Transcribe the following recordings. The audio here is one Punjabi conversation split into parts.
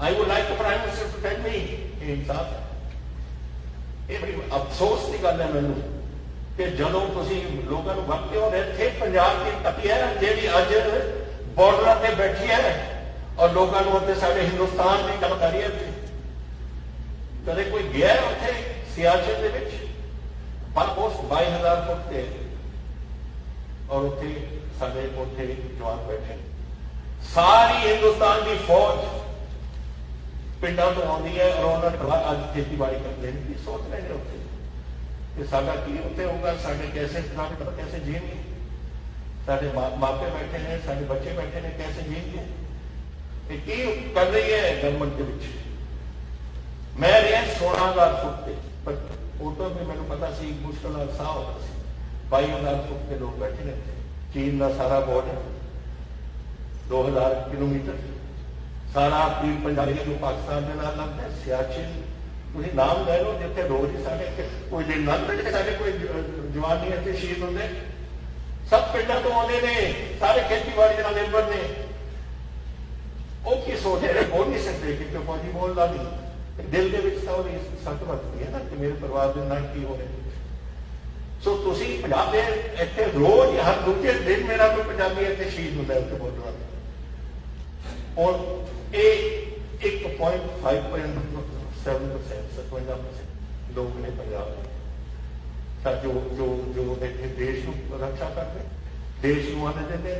I would like the Prime Minister to tell me himself. افسوس کی گل ہے مینو کہ جدو تھی لوگوں کو وقت ہو رہے تھے پنجاب کی تپی ہے جی اج بارڈر سے بیٹھی ہے اور لوگوں کو اتنے سارے ہندوستان کی گل کریے کدے کوئی گیا اتنے سیاچن کے بلپوسٹ بائی ہزار فٹ سے اور اتنے سارے اتنے جوان بیٹھے ساری ہندوستان کی فوج ਪਿੰਡਾਂ ਤੋਂ ਆਉਂਦੀ ਹੈ ਔਰ ਉਹਨਾਂ ਨੇ ਬਾਹਰ ਅੱਜ ਖੇਤੀਬਾੜੀ ਕਰਦੇ ਨੇ ਕੀ ਸੋਚ ਰਹੇ ਨੇ ਉੱਥੇ? ਕਿ ਸਾਡਾ ਕੀ ਉੱਤੇ ਹੋਊਗਾ? ਸਾਡੇ ਕੈਸੇ ਸਾਡੇ ਕੈਸੇ ਜੀਣਗੇ ਸਾਡੇ ਮਾਂ- ਮਾਪੇ ਬੈਠੇ ਨੇ, ਸਾਡੇ ਬੱਚੇ ਬੈਠੇ ਨੇ, ਕੈਸੇ ਜੀਣਗੇ ਇਹ ਕੀ ਕਰ ਰਹੀ ਹੈ ਗਵਰਨਮੈਂਟ ਦੇ ਵਿੱਚ? ਮੈਂ ਰਿਹਾ 16000 ਫੁੱਟ ਤੇ, ਪਰ ਉਹ ਤਾਂ ਵੀ ਮੈਨੂੰ ਪਤਾ ਸੀ, ਮੁਸ਼ਕਲ ਨਾਲ ਸਾਹ ਹੋਣਾ ਸੀ। 22000 ਫੁੱਟ ਤੇ ਲੋਕ ਬੈਠੇ ਨੇ ਇੱਥੇ। ਚੀਨ ਦਾ ਸਾਰਾ ਬਾਰਡਰ 2000 ਕਿਲੋਮੀਟਰ। ਸਾਰਾ ਪੀਰ ਪੰਜਾਬੀ ਜੋ ਪਾਕਿਸਤਾਨ ਦੇ ਨਾਲ ਲੱਗਦਾ ਹੈ, ਸਿਆਚਿਨ ਤੁਸੀਂ ਨਾਮ ਲੈ ਲਓ ਜਿੱਥੇ ਰੋਜ਼ ਹੀ ਸਾਡੇ ਕੋਈ ਦਿਨ ਲੰਘਦਾ ਕਿ ਸਾਡੇ ਕੋਈ ਜ- ਜਵਾਨ ਨਹੀਂ ਇੱਥੇ ਸ਼ਹੀਦ ਹੁੰਦੇ। ਸਭ ਪਿੰਡਾਂ ਤੋਂ ਆਉਂਦੇ ਨੇ ਸਾਰੇ ਖੇਤੀਬਾੜੀ ਦੇ ਨਾਲ ਨਿਰਭਰ ਨੇ। ਉਹ ਕੀ ਸੋਚਦੇ ਨੇ ਬੋਲ ਨਹੀਂ ਸਕਦੇ ਕਿ ਕਿਉਂ ਫੌਜੀ ਬੋਲਦਾ ਨਹੀਂ। ਦਿਲ ਦੇ ਵਿੱਚ ਤਾਂ ਉਹਦੀ ਸੱਟ ਵੱਜਦੀ ਹੈ ਨਾ ਕਿ ਮੇਰੇ ਪਰਿਵਾਰ ਦੇ ਨਾਲ ਕੀ ਹੋਵੇ ਸੋ ਤੁਸੀਂ ਪੰਜਾਬ ਦੇ ਇੱਥੇ ਰੋਜ਼ ਹਰ ਦੂਜੇ ਦਿਨ ਮੇਰਾ ਕੋਈ ਪੰਜਾਬੀ ਇੱਥੇ ਸ਼ਹੀਦ ਹੁੰਦਾ ਉੱਥੇ ਬੋਲਦਾ ਔਰ ਇਹ 1.5% 57% ਲੋਕ ਨੇ ਪੰਜਾਬ ਦੇ। ਤਾਂ ਜੋ ਜੋ ਜੋ ਇੱਥੇ ਦੇਸ਼ ਨੂੰ ਰੱਖਿਆ ਕਰਦੇ, ਦੇਸ਼ ਨੂੰ ਆਨੰਦ ਦਿੰਦੇ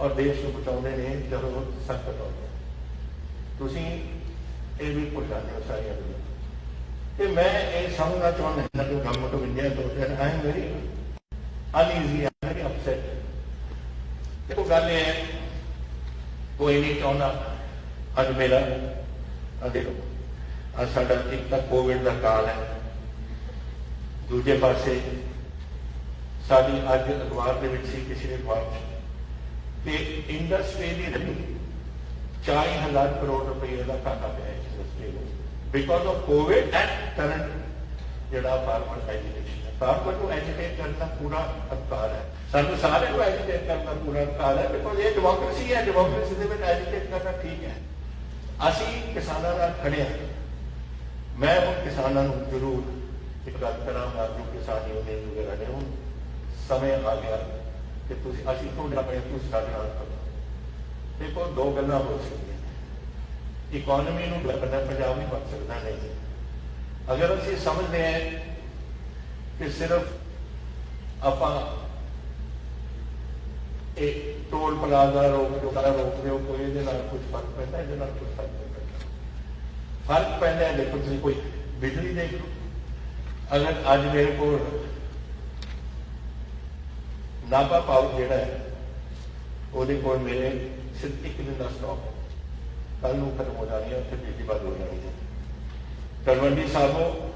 ਔਰ ਦੇਸ਼ ਨੂੰ ਬਚਾਉਂਦੇ ਨੇ ਜਦੋਂ ਸੰਕਟ ਆਉਂਦਾ ਤੁਸੀਂ ਇਹ ਵੀ ਭੁੱਲ ਜਾਂਦੇ ਹੋ ਸਾਰੀਆਂ ਗੱਲਾਂ। ਤੇ ਮੈਂ ਇਹ ਸਮਝਣਾ ਚਾਹੁੰਦਾ ਕਿ ਗਵਰਨਮੈਂਟ ਆਫ ਇੰਡੀਆ ਤੋਂ ਕਿ I am very uneasy I very upset ਦੇਖੋ, ਗੱਲ ਇਹ ਹੈ ਕੋਈ ਨਹੀਂ ਚਾਹੁੰਦਾ। ਅੱਜ ਮੇਰਾ ਆ ਦੇਖੋ, ਅੱਜ ਸਾਡਾ ਇੱਕ ਤਾਂ ਕੋਵਿਡ ਦਾ ਕਾਲ ਹੈ। ਦੂਜੇ ਪਾਸੇ ਸਾਡੀ ਅੱਜ ਅਖਬਾਰ ਦੇ ਵਿੱਚ ਸੀ, ਕਿਸੇ ਨੇ ਅਖਬਾਰ 'ਚ। ਤੇ ਇੰਡਸਟਰੀ ਦੀ ਰਹੀ 40000 ਕਰੋੜ ਰੁਪਏ ਦਾ ਘਾਟਾ ਪਿਆ ਹੈ ਇੰਡਸਟਰੀ ਨੂੰ because of COVID and current ਜਿਹੜਾ ਫਾਰਮਰ ਐਜੂਕੇਸ਼ਨ ਹੈ ਫਾਰਮਰ ਨੂੰ ਐਜੂਕੇਟ ਕਰਨ ਦਾ ਪੂਰਾ ਅਧਿਕਾਰ ਹੈ। ਸਾਨੂੰ ਸਾਰਿਆਂ ਨੂੰ ਐਜੂਕੇਟ ਕਰਨ ਦਾ ਪੂਰਾ ਅਧਿਕਾਰ ਹੈ ਬਿਕੋਜ਼ ਇਹ ਡੈਮੋਕ੍ਰੇਸੀ ਹੈ ਡੈਮੋਕ੍ਰੇਸੀ ਦੇ ਵਿੱਚ ਐਜੂਕੇਟ ਕਰਨਾ ਠੀਕ ਹੈ। ਅਸੀਂ ਕਿਸਾਨਾਂ ਨਾਲ ਖੜੇ ਹਾਂ। ਮੈਂ ਹੁਣ ਕਿਸਾਨਾਂ ਨੂੰ ਜ਼ਰੂਰ ਇੱਕ ਗੱਲ ਕਰਾਂਗਾ ਜੋ ਕਿਸਾਨ ਯੂਨੀਅਨ ਵਗੈਰਾ ਨੇ ਹੁਣ ਸਮੇਂ ਆ ਗਿਆ ਕਿ ਤੁਸੀਂ ਅਸੀਂ ਤੁਹਾਡੇ ਆਪਣੇ ਤੁਸੀਂ ਸਾਡੇ ਨਾਲ ਕਰੋ ਦੇਖੋ, ਦੋ ਗੱਲਾਂ ਹੋ ਸਕਦੀਆਂ ਇਕਨੋਮੀ ਨੂੰ ਡਿਵੈਲਪ ਪੰਜਾਬ ਨਹੀਂ ਬਣ ਸਕਦਾ ਨਹੀਂ। ਅਗਰ ਅਸੀਂ ਸਮਝਦੇ ਹਾਂ ਕਿ ਸਿਰਫ ਆਪਾਂ ਇਹ ਟੋਲ ਪਲਾਜ਼ਾ ਰੋਕ ਦਿਓ ਸਾਰਾ ਰੋਕ ਦਿਓ ਕੋਈ ਇਹਦੇ ਨਾਲ ਕੁਝ ਫ਼ਰਕ ਪੈਂਦਾ, ਇਹਦੇ ਨਾਲ ਕੁਝ ਫ਼ਰਕ ਨਹੀਂ ਪੈਂਦਾ। ਫ਼ਰਕ ਪੈਂਦਾ ਦੇਖੋ ਤੁਸੀਂ ਕੋਈ ਬਿਜਲੀ ਦੇਖ ਲਓ। ਅਗਰ ਅੱਜ ਮੇਰੇ ਕੋਲ ਨਾਭਾ ਪਾਵਰ ਜਿਹੜਾ ਹੈ, ਉਹਦੇ ਕੋਲ ਮੇਰੇ ਸਿਰਫ ਇੱਕ ਦਿਨ ਦਾ ਸਟਾਕ ਹੈ। ਕੱਲ ਨੂੰ ਖਤਮ ਹੋ ਜਾਣੀ ਹੈ, ਉੱਥੇ ਬਿਜਲੀ ਬੰਦ ਹੋ ਜਾਣੀ ਹੈ। ਤਲਵੰਡੀ ਸਾਹਿਬੋਂ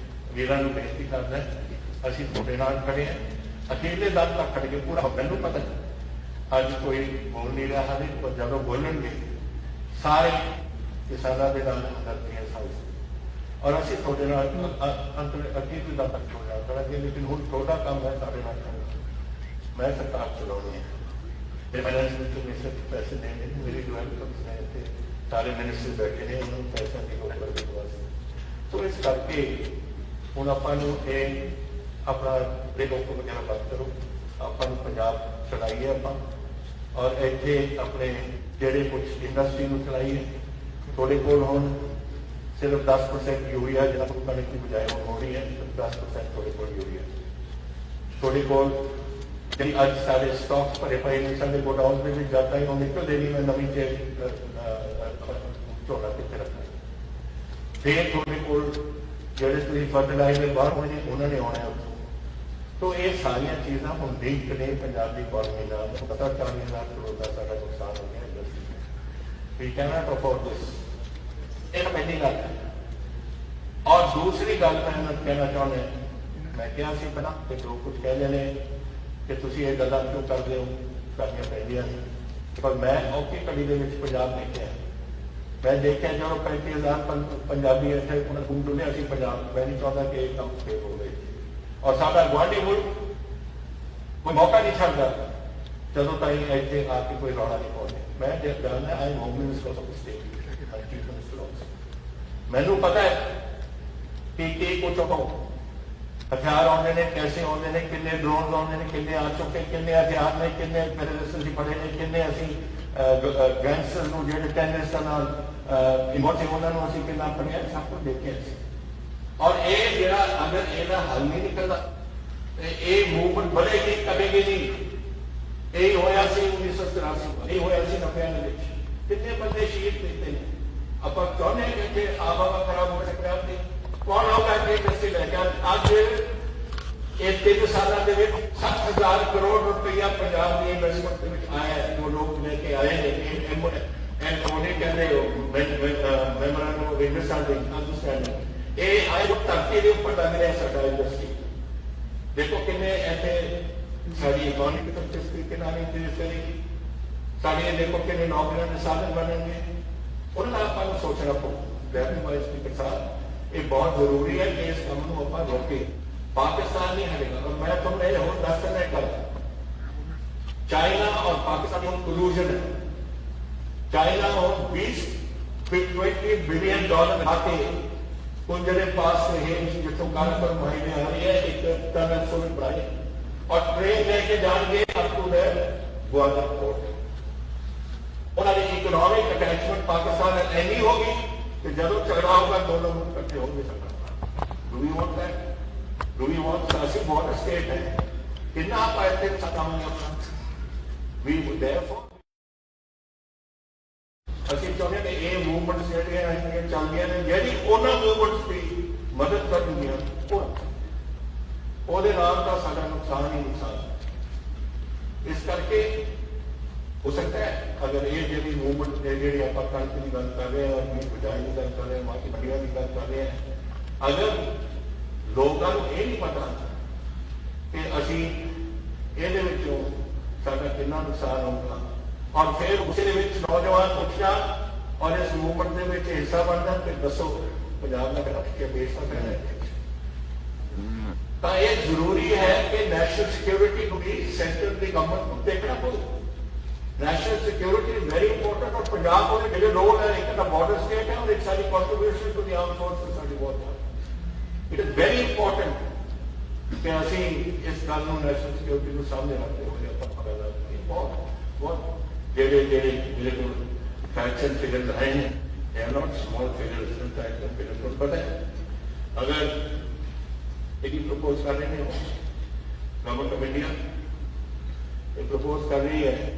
ਵੀਰਾਂ ਨੂੰ ਬੇਨਤੀ ਕਰਦਾ ਅਸੀਂ ਤੁਹਾਡੇ ਨਾਲ ਖੜੇ ਹਾਂ। ਅਕੇਲੇ ਦਮ ਤੱਕ ਖੜ ਕੇ ਪੂਰਾ ਮੈਨੂੰ ਪਤਾ ਅੱਜ ਕੋਈ ਬੋਲ ਨਹੀਂ ਰਿਹਾ ਹੈ ਪਰ ਜਦੋਂ ਬੋਲਣਗੇ, ਸਾਰੇ ਕਿਸਾਨਾਂ ਦੇ ਨਾਲ ਹਮਦਰਦੀ ਹੈ ਸਾਡੀ ਔਰ ਅਸੀਂ ਤੁਹਾਡੇ ਨਾਲ ਅ- ਅ- ਦਾ ਤੱਕ ਹੋ ਜਾ ਕਰਾਂਗੇ, ਲੇਕਿਨ ਹੁਣ ਛੋਟਾ ਕੰਮ ਹੈ ਸਾਡੇ ਨਾਲ ਕਰਨਾ। ਮੈਂ ਸਰਕਾਰ ਚਲਾਉਣੀ ਹੈ। ਤੇ ਫਾਈਨੈਂਸ ਮਿਨਿਸਟਰ ਨੇ ਸਿਰਫ ਪੈਸੇ ਦੇਣੇ ਮੇਰੇ ਮੇਰੀ ਡਿਵੈਲਪਮੈਂਟ ਨੇ ਇੱਥੇ ਸਾਰੇ ਮਿਨਿਸਟਰ ਬੈਠੇ ਨੇ, ਉਹਨਾਂ ਨੂੰ ਪੈਸਾ ਦੀ ਲੋੜ ਕਰਦੇ ਸੋ ਇਸ ਕਰਕੇ ਹੁਣ ਆਪਾਂ ਨੂੰ ਇਹ ਆਪਣਾ ਦੇ ਲੋਕ ਵਗੈਰਾ ਬਾਤ ਕਰੋ ਆਪਾਂ ਨੂੰ ਪੰਜਾਬ ਚਲਾਈਏ ਆਪਾਂ ਔਰ ਇੱਥੇ ਆਪਣੇ ਜਿਹੜੇ ਕੁਝ ਇੰਡਸਟਰੀ ਨੂੰ ਚਲਾਈਏ ਤੁਹਾਡੇ ਕੋਲ ਹੁਣ ਸਿਰਫ 10% ਯੂਰੀਆ ਜਿਹੜਾ ਤੁਹਾਨੂੰ ਕਣਕ ਦੀ ਬਜਾਏ ਹੁਣ ਹੋ ਰਹੀ ਹੈ ਸਿਰਫ 10% ਤੁਹਾਡੇ ਕੋਲ ਯੂਰੀਆ ਤੁਹਾਡੇ ਕੋਲ ਜਿਹੜੀ ਅੱਜ ਸਾਡੇ ਸਟਾਕਸ ਭਰੇ ਪਏ ਨੇ ਸਾਡੇ ਗੋਡਾਊਨ ਦੇ ਵਿੱਚ ਜਾਂਦਾ ਹੀ ਉਹ ਨਿਕਲਦੇ ਨਹੀਂ ਮੈਂ ਨਵੀਂ ਚੇਅਰ ਝੋਲਾ ਕਿੱਥੇ ਰੱਖਣਾ ਫਿਰ ਤੁਹਾਡੇ ਕੋਲ ਜਿਹੜੇ ਤੁਸੀਂ ਫਰਟੀਲਾਈਜ਼ਰ ਬਾਹਰ ਹੋਣੇ ਨੇ ਉਹਨਾਂ ਨੇ ਆਉਣਾ ਉੱਥੋਂ ਤੋ ਇਹ ਸਾਰੀਆਂ ਚੀਜ਼ਾਂ ਹੁਣ ਦੇਖ ਕੇ ਪੰਜਾਬ ਦੀ ਇਕਨੋਮੀ ਨਾਲ ਪਤਾ ਚਾਹੀਏ ਲੱਖ ਕਰੋੜ ਦਾ ਸਾਡਾ ਨੁਕਸਾਨ ਹੋ ਗਿਆ ਇੰਡਸਟਰੀ ਵੀ ਕੈਨਟ ਅਫੋਰਡ ਦਿਸ ਇਹ ਪਹਿਲੀ ਗੱਲ ਹੈ ਔਰ ਦੂਸਰੀ ਗੱਲ ਮੈਂ ਇਹਨਾਂ ਨੂੰ ਕਹਿਣਾ ਚਾਹੁੰਦਾ ਮੈਂ ਕਿਹਾ ਸੀ ਪਹਿਲਾਂ ਕਿ ਲੋਕ ਕੁਝ ਕਹਿੰਦੇ ਨੇ ਕਿ ਤੁਸੀਂ ਇਹ ਗੱਲਾਂ ਕਿਉਂ ਕਰਦੇ ਹੋ ਕਰਨੀਆਂ ਪੈਂਦੀਆਂ ਨੇ ਪਰ ਮੈਂ ਔਖੀ ਘੜੀ ਦੇ ਵਿੱਚ ਪੰਜਾਬ ਦੇਖਿਆ ਮੈਂ ਦੇਖਿਆ ਜਦੋਂ 35000 ਪੰ- ਪੰਜਾਬੀ ਇੱਥੇ ਉਹਨਾਂ ਗੁੰਮ ਡੁੱਲਿਆ ਸੀ ਪੰਜਾਬ ਮੈਂ ਨਹੀਂ ਚਾਹੁੰਦਾ ਕਿ ਇਹ ਕੰਮ ਫੇਰ ਹੋਵੇ ਔਰ ਸਾਡਾ ਗੁਆਂਢੀ ਮੁਲਕ ਕੋਈ ਮੌਕਾ ਨਹੀਂ ਛੱਡਦਾ। ਜਦੋਂ ਤਾਈਂ ਇੱਥੇ ਆ ਕੇ ਕੋਈ ਰੌਲਾ ਨਹੀਂ ਪਾਉਂਦੇ। ਮੈਂ ਜੇ ਜਾਣਦਾ I home minister of state ਮੈਨੂੰ ਪਤਾ ਹੈ ਕਿ ਕੀ ਕੁਛ ਹੋ ਹਥਿਆਰ ਆਉਂਦੇ ਨੇ ਕੈਸੇ ਆਉਂਦੇ ਨੇ, ਕਿੰਨੇ ਡਰੋਨ ਆਉਂਦੇ ਨੇ, ਕਿੰਨੇ ਆ ਚੁੱਕੇ, ਕਿੰਨੇ ਹਥਿਆਰ ਨੇ, ਕਿੰਨੇ ਟੈਰਰਿਸਟ ਸੀ ਫੜੇ ਨੇ, ਕਿੰਨੇ ਅਸੀਂ ਗੈਂਗਸਟਰ ਨੂੰ ਜਿਹੜੇ ਟੈਰਰਿਸਟਾਂ ਨਾਲ ਇਮੋਟੀ ਉਹਨਾਂ ਨੂੰ ਅਸੀਂ ਕਿੰਨਾ ਫੜਿਆ, ਸਭ ਕੁਝ ਦੇਖਿਆ ਸੀ। ਔਰ ਇਹ ਜਿਹੜਾ ਅਗਰ ਇਹਦਾ ਹੱਲ ਨਹੀਂ ਨਿਕਲਦਾ, ਤੇ ਇਹ ਮੂਵਮੈਂਟ ਬਣੇਗੀ ਕਦੇਗੀ ਨਹੀਂ, ਇਹ ਹੋਇਆ ਸੀ 1983 ਇਹ ਹੋਇਆ ਸੀ 90 ਦੇ ਵਿੱਚ। ਕਿੰਨੇ ਬੰਦੇ ਸ਼ਹੀਦ ਕੀਤੇ ਨੇ? ਆਪਾਂ ਚਾਹੁੰਦੇ ਹਾਂ ਕਿ ਆਵਾਵਾ ਖਰਾਬ ਹੋ ਸਕਦਾ ਹੈ ਕੌਣ ਆਊਗਾ ਕਿ ਇੰਡਸਟਰੀ ਲੈ ਕੇ ਅੱਜ ਇਹ ਤਿੰਨ ਸਾਲਾਂ ਦੇ ਵਿੱਚ 7000 ਕਰੋੜ ਰੁਪਈਆ ਪੰਜਾਬ ਦੀ ਇਨਵੈਸਟਮੈਂਟ ਦੇ ਵਿੱਚ ਆਇਆ ਹੈ। ਜੋ ਲੋਕ ਲੈ ਕੇ ਆਏ ਨੇ ਐਂਡ ਉਹਨੇ ਕਹਿੰਦੇ ਮੈਮੋਰੈਂਡਮ ਆਫ ਅੰਡਰਸਟੈਂਡਿੰਗ ਅੰਡਰਸਟੈਂਡਿੰਗ ਇਹ ਆਏ ਉਹ ਧਰਤੀ ਦੇ ਉੱਪਰ ਲੱਗ ਰਿਹਾ ਸਾਡਾ ਇੰਡਸਟਰੀ ਦੇਖੋ ਕਿੰਨੇ ਇੱਥੇ ਸਾਡੀ ਇਕਨੋਮੀ ਕਿਤੇ ਕਿਸ ਤਰੀਕੇ ਨਾਲ ਇੰਕਰੀਜ਼ ਕਰੇਗੀ ਸਾਡੇ ਦੇਖੋ ਕਿੰਨੇ ਨੌਕਰੀਆਂ ਦੇ ਸਾਧਨ ਬਣਨਗੇ ਉਹਨਾਂ ਆਪਾਂ ਨੂੰ ਸੋਚਣਾ ਪਊ। ਵੈਰੀ ਵਾਈਸ ਸਪੀਕਰ ਸਾਹਿਬ یہ بہت ضروری ہے کہ اس غم کو اپنا روکے پاکستان نہیں ہلے گا۔ اور میں تم نہیں ہو دس سے نہیں کل چائنا اور پاکستان ہم کلوژن ہے۔ چائنا ہم بیس ٹوینٹی بلین ڈالر کھاتے کنجرے پاس سے ہے جس کو کال پر مہینے آ رہی ہے، ایک ٹنل سو میں پڑھائی اور ٹرین لے کے جان گے اب تو ہے گوادر پورٹ۔ انہوں نے اکنامک اٹیچمنٹ پاکستان میں اہمی ہوگی۔ ਜਦੋਂ ਝਗੜਾ ਹੋਗਾ ਦੋਨੋਂ ਮੁਲਕ ਇਕੱਠੇ ਹੋ ਨਹੀਂ ਸਕਦਾ do we want that do we want ਅਸੀਂ ਬਹੁਤ ਸਟੇਟ ਹੈ। ਕਿੰਨਾ ਆਪਾਂ ਇੱਥੇ ਸਤਾਵਾਂਗੇ ਆਪਣਾ ਵੀ therefore ਅਸੀਂ ਚਾਹੁੰਦੇ ਹਾਂ ਇਹ ਮੂਵਮੈਂਟਸ ਜਿਹੜੀਆਂ ਹੈਗੀਆਂ ਚੱਲਦੀਆਂ ਨੇ, ਜਿਹੜੀ ਉਹਨਾਂ ਮੂਵਮੈਂਟਸ ਦੀ ਮਦਦ ਕਰਨਗੀਆਂ, ਉਹ ਉਹਦੇ ਨਾਲ ਤਾਂ ਸਾਡਾ ਨੁਕਸਾਨ ਹੀ ਨੁਕਸਾਨ ਇਸ ਕਰਕੇ ہو سکتا ہے اگر یہ جیسی موومنٹ ریلیٹڈ یا پاکستان کی بھی بات کر رہے ہیں اور میر پجائی کی گل کر رہے ہیں باقی بڑھیا کی گل کر رہے ہیں اگر لوگوں کو یہ نہیں پتا کہ اسی یہ سارا کتنا نقصان ہوگا اور پھر اس نوجوان اٹھیا اور اس موومنٹ کے حصہ بنتا پھر دسو پنجاب میں رکھ کے بیچ سکتا ہے۔ تو یہ ضروری ہے کہ نیشنل سیکیورٹی کو بھی سینٹر کی گورنمنٹ کو دیکھنا پڑے۔ National security is very important اور پنجاب اور میرے لوگ ہیں ایک تو بارڈر اسٹیٹ ہے اور ایک ساری contribution to the arm forces ساری بہت ہے اٹ از ویری امپورٹنٹ کہ اسی اس گل نو نیشنل سیکیورٹی کو سامنے رکھتے ہوئے اپنا فائدہ بہت بہت جڑے جڑے میرے کو فیکشن فگر رہے ہیں they are not small figure figure کو پتہ ہے اگر ایک لیکن پروپوز کر رہے ہیں گورنمنٹ آف انڈیا یہ پرپوز کر رہی ہے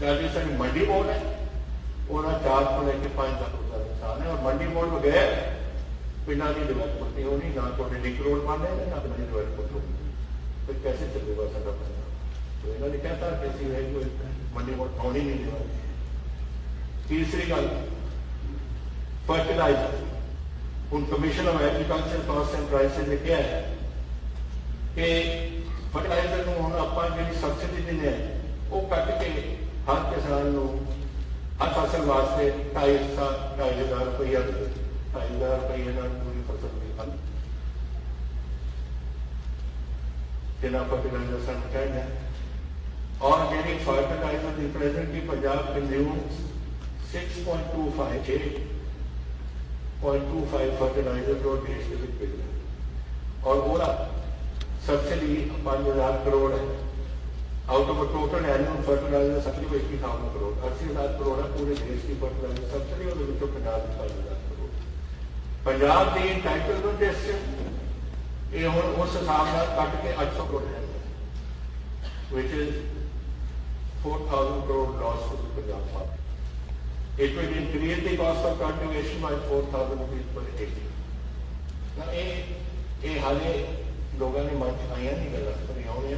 گریجویشن منڈی بورڈ ہے؟ انہیں چار سو لے کے پانچ لاکھ روپئے نقصان ہے اور منڈی بورڈ میں گئے پنڈا کی ڈیولپمنٹ نہیں ہونی نہ کوئی لنک روڈ بن رہے نہ تو ڈیولپمنٹ ہوگی تو کیسے چلے گا سر؟ تو انہوں نے کہتا کہ ایسی ہے جو منڈی بورڈ ہونی نہیں دینا تیسری گل fertilizer in commission of agriculture cost and prices نے کیا ہے کہ فرٹیلائزر ہوں آپ جی سبسڈی دینے وہ کٹ کے ہر کسان ساتھ لوگ ہر فصل واسطے ٹائی سال ٹائی ہزار روپیہ دے ٹائی ہزار روپیہ پوری فصل کی ہم ضلع سن کہنا ہے آرگینک فرٹیلائزر ریپرزینٹ کی Punjab consume six point two five eight point two five fertilizer جو دیش کے وکٹ ہے۔ اور پورا سبسڈی پانچ ہزار کروڑ ہے۔ Out of total annual fertilizer subsidy को इक्कीस थाउजेंड करोड़ अस्सी हजार करोड़ है पूरे देश की फर्टिलाइजर सब्सिडी और विचों पंजाब की पाँच हजार करोड़ पंजाब की टाइटलमेंट ਇਸ ਇਹ ਹੁਣ ਉਸ ਹਿਸਾਬ ਨਾਲ ਕੱਟ ਕੇ 800 ਕਰੋੜ ਹੈ which is 4000 crore loss to the Punjab farm. It will increase the cost of cultivation by 4000 rupees per acre. ਨਾ ਇਹ ਇਹ ਹਾਲੇ ਲੋਕਾਂ ਨੇ ਮਨ ਚ ਆਈਆਂ ਨਹੀਂ ਗੱਲਾਂ ਪਰ ਇਹ ਆਉਣੀਆਂ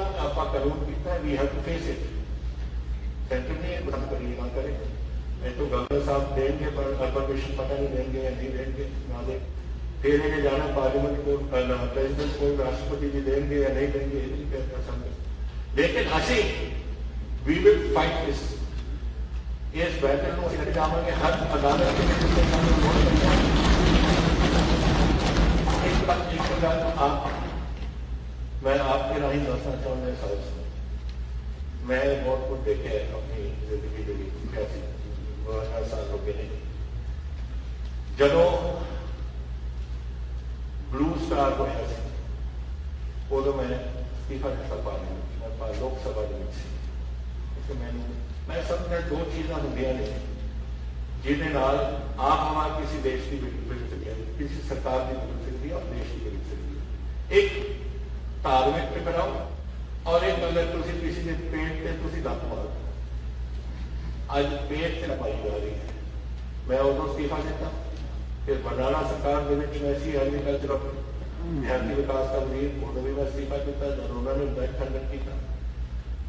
سپا کروڑ کتنا ہے we have to face it centre نہیں ہے بند کر یہ نہ کریں نہیں تو گورنر صاحب دیں گے پر پرمیشن پتہ نہیں دیں گے یا نہیں دیں گے نہ دیں پھر یہ جانا پارلیمنٹ کو پریزیڈنٹ کو راشٹرپتی جی دیں گے یا نہیں دیں گے یہ نہیں کہتا سمجھ لیکن ہنسی وی ول فائٹ دس اس بہتر کو انتظام کے ہر عدالت کے آپ میں آپ کے راہی دسنا چاہوں میں صاحب سے میں بہت کچھ دیکھے اپنی زندگی کے لیے ہر سالوں بلو اسٹار کو ہے ادو میں استعفا دتا پارلیمنٹ لوک سبھا میں میں سب میں دو چیزاں ہوندیاں نے نال آپ ہمارے کسی دیش کی بگڑ سکتی ہے کسی سرکار کی بگڑ سکتی ہے اور دیش کی بن سکتی ہے ایک ਧਾਰਮਿਕ ਟਕਰਾਓ ਔਰ ਇਹ ਅਗਰ ਤੁਸੀਂ ਕਿਸੇ ਦੇ ਪੇਟ ਤੇ ਤੁਸੀਂ ਲੱਤ ਮਾਰੋ ਅੱਜ ਪੇਟ ਤੇ ਪਾਈ ਜਾ ਰਹੀ ਹੈ। ਮੈਂ ਉਦੋਂ ਅਸਤੀਫਾ ਦਿੱਤਾ। ਫਿਰ ਬਰਨਾਲਾ ਸਰਕਾਰ ਦੇ ਵਿੱਚ ਮੈਂ ਸੀ ਐਗਰੀਕਲਚਰ ਧਰਤੀ ਵਿਕਾਸ ਦਾ ਵਜ਼ੀਰ ਵੀ ਮੈਂ ਅਸਤੀਫਾ ਦਿੱਤਾ, ਜਦੋਂ ਉਹਨਾਂ ਨੇ ਬੈਠ ਕੀਤਾ।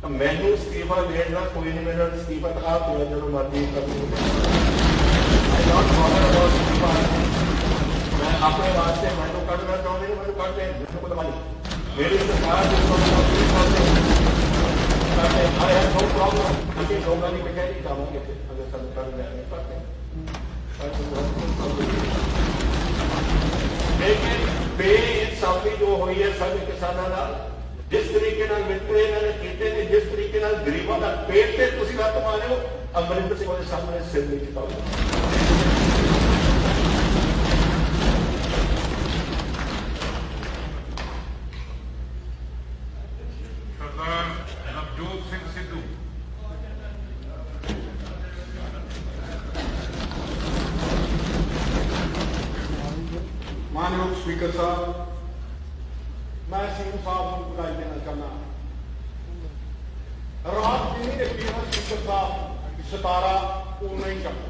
ਤਾਂ ਮੈਨੂੰ ਅਸਤੀਫਾ ਦੇਣ ਦਾ ਕੋਈ ਨਹੀਂ, ਮੇਰਾ ਅਸਤੀਫਾ ਤਾਂ ਆਪ ਹੋਇਆ, ਜਦੋਂ ਮਰਜ਼ੀ ਕਰ ਆਈ ਨਾਟ ਬੋਦਰ ਅਬਾਊਟ ਅਸਤੀਫਾ। ਮੈਂ ਆਪਣੇ ਵਾਸਤੇ ਮੈਨੂੰ ਕੱਢਣਾ ਚਾਹੁੰਦੇ ਨੇ, ਮੈਨੂੰ ਕੱਢ ਦੇ ਮੈਨੂੰ ਕੋਈ ਦਵਾਈ ਮੇਰੀ ਸਰਕਾਰ ਦੇ ਕੋਲ ਕੋਈ ਪ੍ਰੋਬਲਮ ਨੋ ਪ੍ਰੋਬਲਮ ਅਸੀਂ ਲੋਕਾਂ ਦੀ ਕਚਹਿਰੀ ਜਾਵਾਂਗੇ ਅਗਰ ਸਾਨੂੰ ਕਰ ਲੈਣੇ ਕਰਦੇ ਲੇਕਿਨ ਬੇਇਨਸਾਫੀ ਜੋ ਹੋਈ ਹੈ ਸਾਡੇ ਕਿਸਾਨਾਂ ਨਾਲ ਜਿਸ ਤਰੀਕੇ ਨਾਲ ਮਿੱਤਰੇ ਇਹਨਾਂ ਨੇ ਕੀਤੇ ਨੇ ਜਿਸ ਤਰੀਕੇ ਨਾਲ ਗਰੀਬਾਂ ਦਾ ਪੇਟ ਤੇ ਤੁਸੀਂ ਲੱਤ ਮਾਰਿਓ ਅਮਰਿੰਦਰ ਸਿੰਘ ਦੇ ਸਾਹਮਣੇ ਸਿਰ ਨਹੀਂ ਝੁਕਾਓ ਨਵਜੋਤ ਸਿੰਘ ਸਿੱਧੂ। ਮਾਨਯੋਗ ਸਪੀਕਰ ਸਾਹਿਬ, ਮੈਂ ਸਿੰਘ ਸਾਹਿਬ ਨੂੰ ਵਧਾਈ ਦੇਣਾ ਚਾਹੁੰਦਾ ਰਾਤ ਜਿੰਨੀ ਨਹੀਂ ਦੇਖੀ ਨਾ ਸਪੀਕਰ ਸਾਹਿਬ 17 ਉਹ ਨਹੀਂ ਕਰਦਾ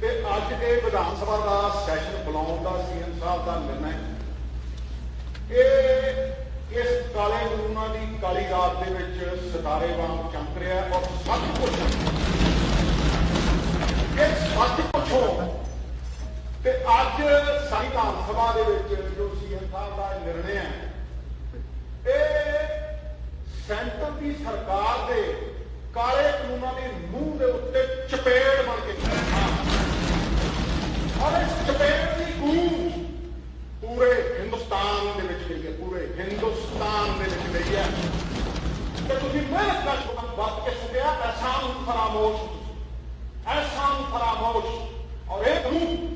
ਤੇ ਅੱਜ ਇਹ ਵਿਧਾਨ ਸਭਾ ਦਾ ਸੈਸ਼ਨ ਬੁਲਾਉਣ ਦਾ ਸੀਐਮ ਸਾਹਿਬ ਦਾ ਨਿਰਣਾ ਇਹ ਇਸ ਕਾਲੇ ਕਾਨੂੰਨਾਂ ਕਾਲੀ ਰਾਤ ਦੇ ਵਿੱਚ ਸਿਤਾਰੇ ਵਾਂਗ ਚਮਕ ਰਿਹਾ ਔਰ ਸੱਚ ਕੁਝ ਇਹ ਸੱਚ ਪੁੱਛੋ ਤੇ ਅੱਜ ਸਾਰੀ ਵਿਧਾਨ ਸਭਾ ਦੇ ਵਿੱਚ ਜੋ ਸੀਐਮ ਸਾਹਿਬ ਦਾ ਇਹ ਨਿਰਣੇ ਹੈ, ਇਹ ਸੈਂਟਰ ਦੀ ਸਰਕਾਰ ਦੇ ਕਾਲੇ ਕਾਨੂੰਨਾਂ ਦੇ ਮੂੰਹ ਦੇ ਉੱਤੇ ਚਪੇੜ ਬਣ ਕੇ ਔਰ ਇਸ ਚਪੇੜ ਦੀ ਗੂੰਜ ਪੂਰੇ ਹਿੰਦੁਸਤਾਨ ਦੇ ਵਿੱਚ ਲਈ ਹੈ, ਪੂਰੇ ਹਿੰਦੁਸਤਾਨ ਦੇ ਵਿੱਚ ਲਈ ਹੈ। ਕਿ ਤੁਸੀਂ ਮਿਹਨਤ ਨਾਲ ਸ਼ੁਕਰ ਵਰਤ ਕੇ ਸੁਣਿਆ, ਐਸਾ ਨੂੰ ਫਰਾਮੋਸ਼। ਐਸਾ ਨੂੰ ਫਰਾਮੋਸ਼। ਔਰ ਇਹ ਨੂੰ